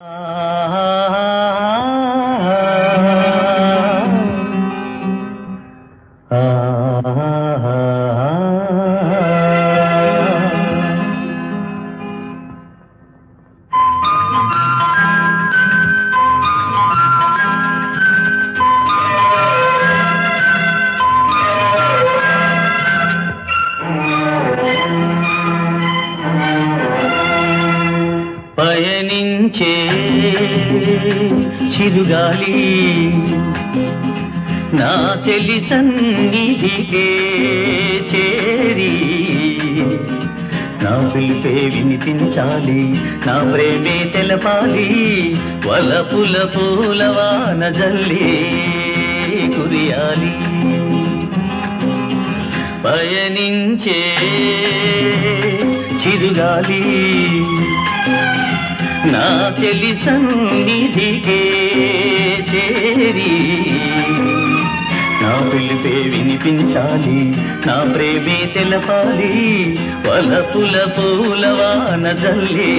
Uh... పయనించే చిరుగాలి. నా చెలి సన్నిధికే చేరి నా పిలిపే వినిపించాలి నా ప్రేమే తెలపాలి వలపుల పూలవాన జల్లి కురియాలి. పయనించే చిరుగాలి. నా చెలి సన్నిధికే చేరి. నా పిలిపే వినిపించాలి నా ప్రేమే తెలపాలి వలపుల పూలవాన జల్లే.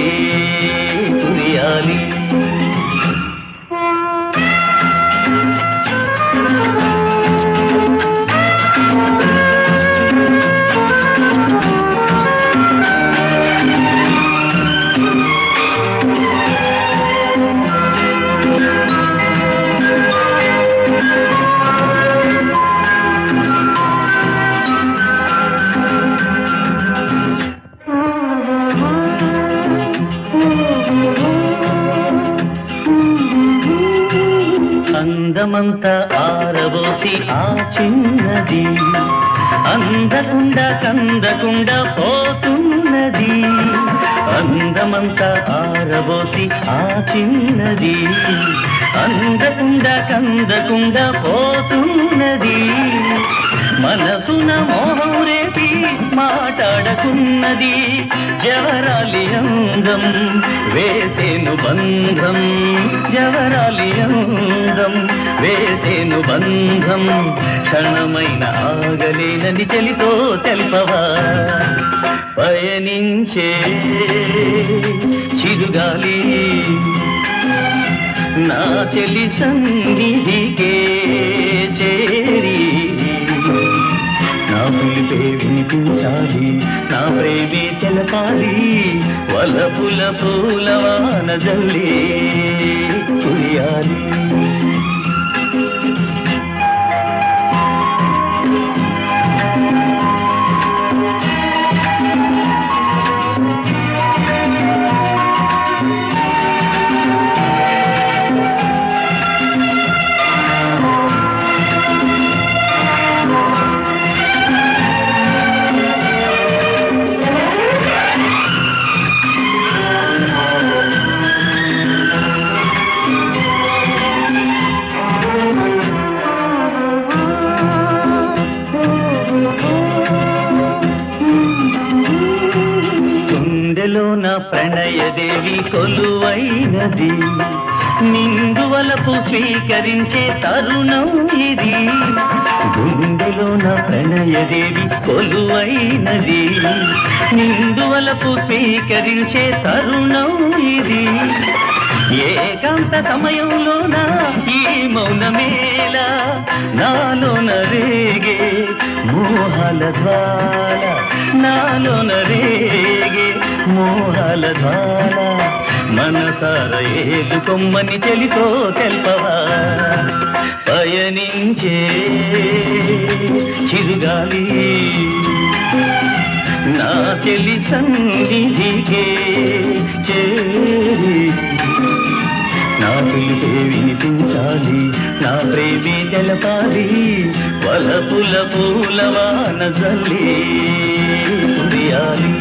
కురియాలి అందమంతా ఆరబోసి ఆ చిన్నది. అందకుండా కందకుండా పోతున్నది. అందమంతా ఆరబోసి ఆ చిన్నది. అందకుండా కందకుండా పోతున్నది. మనసున మోహ రేపి మాట్లాడకున్నది జవరాలి అందం వేసేను బంధం. జవరాలి అందం వేసేను బంధం. క్షణమైన ఆగలేనని చెలితో తెల్పవా? పయనించే చిరుగాలి. నా చెలి సన్నిధికే వినిపించాలి నా ప్రేమే తెలపాలి వలపుల పూలవాన జల్లి కురియాలి ప్రణయదేవి కొలువైనది. నిందువలపు స్వీకరించే తరుణం ఇది. గుండెలోన ప్రణయదేవి కొలువైనది. నిందువలపు స్వీకరించే తరుణం ఇది. ఏకాంత సమయంలోన ఈ మౌనమేలా నాలోన రేగే. మోహల జ్వాల నాలోన రేగే. మోహాల జ్వాల మనసార ఏదు కొమ్మని చెలితో తెల్పవా? పయనించే చిరుగాలి నా చెలి సన్నిధికే చేరి. నా పిలిపే వినిపించాలి నా ప్రేమే తెలపాలి వలపుల పూలవాన జల్లి కురియాలి